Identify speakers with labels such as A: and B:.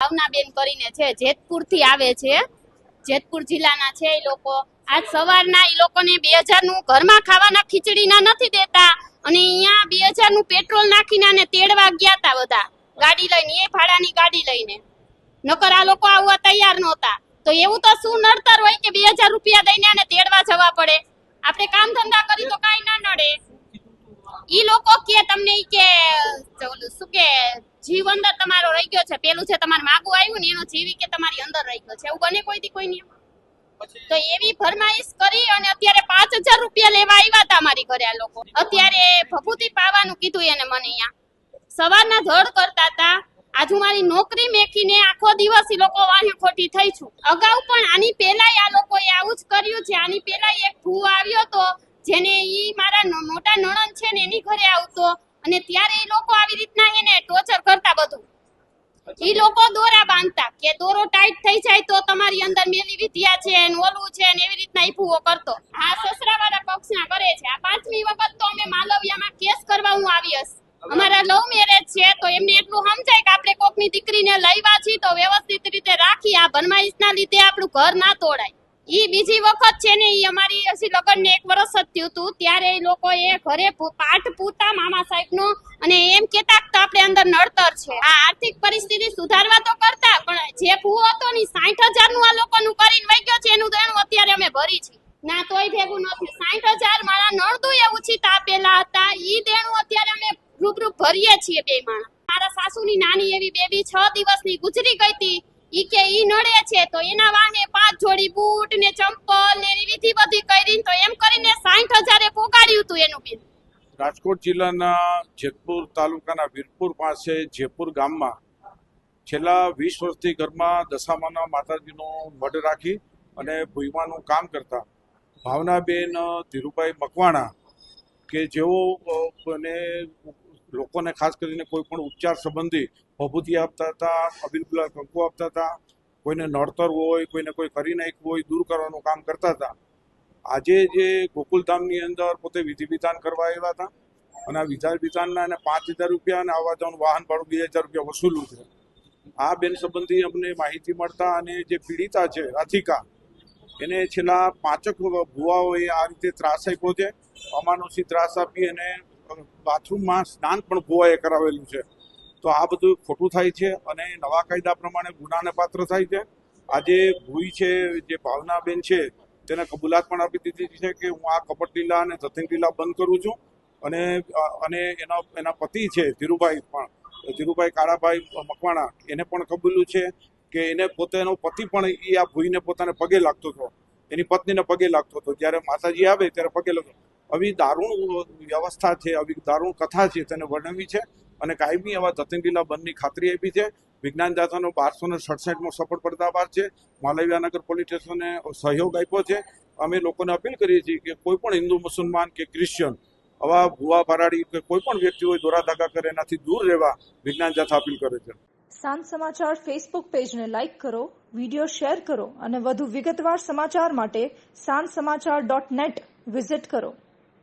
A: ભાવનાબેન કરીને છે જેતપુરથી આવે છે. જેતપુર જિલ્લાના છે એ લોકો. આજ સવારના એ લોકોને બે હજારનું ઘરમાં ખાવાના ખીચડીના નથી દેતા. અને અહીંયા બે હજારનું પેટ્રોલ નાખીને અને તેડવા ગયા હતા બધા. ગાડી લઈને, એ ભાડાની ગાડી લઈને. નકર આ લોકો આવવા તૈયાર નહોતા. તો એવું તો શું નડતર હોય કે બે હજાર રૂપિયા દઈને અને તેડવા જવા પડે? આપણે કામ ધંધા કરી તો કાંઈ ના નડે. ઈ લોકો કે તમને કે શું કે જીવ અંદર તમારો રહી ગયો છે. પેલું છે તમારે માગું આવ્યું ને એનો જીવી કે તમારી અંદર રહી ગયો છે. એવું બને કોઈ દી કોઈ નિયમ તો એવી ફરમાઈશ કરી અને અત્યારે પાંચ હજાર રૂપિયા લેવા આવ્યા હતા અમારી ઘરે આ લોકો. અત્યારે ભભૂતિ પાવાનું કીધું એને મને અહીંયા. સવારના ધડ કરતા હતા. આજુ મારી નોકરી મેકીને આખો દિવસ એ લોકો વાહે ખોટી થઈ છું. અગાઉ પણ આની પહેલાય આ લોકોએ આવું જ કર્યું છે. આની પહેલાય એક ભૂ આવ્યો તો જેને ઈ મારા મોટા નણંદ છે ને એની ઘરે આવતો. અને ત્યારે એ લોકો આવી રીતના એને ટોર્ચર કરતા બધું. એ લોકો દોરા બાંધતા કે દોરો ટાઈટ થઈ જાય તો તમારી અંદર મેલી વિદ્યા છે ને ઓલું છે ને એવી રીતના ઈફુઓ કરતો. આ સસરાવાળા પક્ષના કરે છે. આ પાંચમી વખત તો અમે માલવિયામાં કેસ કરવા હું આવી હશ. અમારા લવ મેરેજ છે તો એમને એટલું સમજાય કે આપણે કોકની દીકરીને લઈવા છીએ તો વ્યવસ્થિત રીતે રાખી આ બનમાઈશના લીધે આપણું ઘર ના તોડાય. ઈ બીજી વખત છે ને ઈ અમારી હજી લગ્ન ને એક વર્ષ જ થયું હતું ત્યારે એ લોકો એ ઘરે પાઠ પૂરતા મામા સાહેબ નો અને એમ કેતા આપણે અંદર નડતર છે. આ આર્થિક પરિસ્થિતિ સુધારવા તો કરતા, પણ જે ભૂ હતો ને સાઠ હજારનું આ લોકોનું કરીને વહી ગયો છે, એનું દેણું અત્યારે અમે ભરી છે. ના, તોય ભેગું નથી. સાઠ હજાર મારા નડતું એવું છે આપેલા હતા. ઈ દેણું અત્યારે અમે રૂબરૂ ભરીએ છીએ બે માણસ મારા સાસુની નાની એવી બેબી છ દિવસની ગુજરી ગઈ હતી. ઈ કે ઈ નડે છે, તો એના વાને પાંચ જોડી બૂટ ને ચંપલ ને એવી વિધિ બધી કરીને તો એમ કરીને સાઠ હજારે પોગાડ્યું હતું એનું બિલ.
B: રાજકોટ જિલ્લાના જેતપુર તાલુકાના વીરપુર પાસે જેપુર ગામમાં છેલ્લા વીસ વર્ષથી ઘરમાં દશામાના માતાજીનો મઢ રાખી અને ભૂઈમાનું કામ કરતા ભાવનાબેન ધીરુભાઈ મકવાણા કે જેઓ અને લોકોને ખાસ કરીને કોઈ પણ ઉપચાર સંબંધી ભભૂતિ આપતા હતા અબીલ ગુલાલ કંકુ આપતા હતા, કોઈને નડતર હોય, કોઈને કોઈ કરી નાખ્યું હોય, દૂર કરવાનું કામ કરતા હતા. આજે જે ગોકુલધામની અંદર પોતે વિધિ વિધાન કરવા આવ્યા હતા અને આ વિધાન વિધાનના એને પાંચ હજાર રૂપિયા અને આવવા જવાનું વાહન ભાડું બે હજાર રૂપિયા વસૂલું છે. આ બેન સંબંધી અમને માહિતી મળતા અને જે પીડિતા છે, રાધિકા, એને છેલ્લા પાંચક ભુવાઓએ આ રીતે ત્રાસ આપ્યો છે. અમાનુષી ત્રાસ આપી અને બાથરૂમમાં સ્નાન પણ ભુવાએ કરાવેલું છે. તો આ બધું ખોટું થાય છે અને નવા કાયદા પ્રમાણે ગુનાને પાત્ર થાય છે. આજે ભૂઈ છે, જે ભાવનાબેન છે, તેને કબૂલાત પણ આપી દીધી છે કે હું આ કપટ લીલા અને ધતિંગ લીલા બંધ કરું છું. અને અને એના એના પતિ છે, ધીરુભાઈ પણ. ધીરુભાઈ કાળાભાઈ મકવાણા, એને પણ કબૂલ્યું છે કે એને પોતાનો પતિ પણ એ આ ભૂઈને પોતાને પગે લાગતો હતો. એની પત્નીને પગે લાગતો હતો. જ્યારે માતાજી આવે ત્યારે પગે લાગતો આવી દારૂણ વ્યવસ્થા છે આવી દારૂણ કથા છે, તેને વર્ણવી છે અને કાયમી આવા ધતિંગ લીલા બંધની ખાતરી આપી છે. વિજ્ઞાન દાતાનો બારસો ને સડસઠમો સફળ પડદાભાર છે. માલવ્યાનગર પોલીસ સ્ટેશને સહયોગ આપ્યો છે. અમે લોકોને અપીલ કરીએ છીએ કે કોઈ પણ હિન્દુ મુસલમાન કે ક્રિશ્ચિયન આવા ભુવા ભરાડી કે કોઈ પણ વ્યક્તિ હોય દોરાધાગા કરે, એનાથી દૂર રહેવા વિજ્ઞાન જાથા અપીલ કરે છે.
C: સાંજ સમાચાર ફેસબુક પેજને લાઇક કરો વીડિયો શેર કરો અને વધુ વિગતવાર સમાચાર માટે સાંજ સમાચાર ડોટ નેટ વિઝિટ કરો.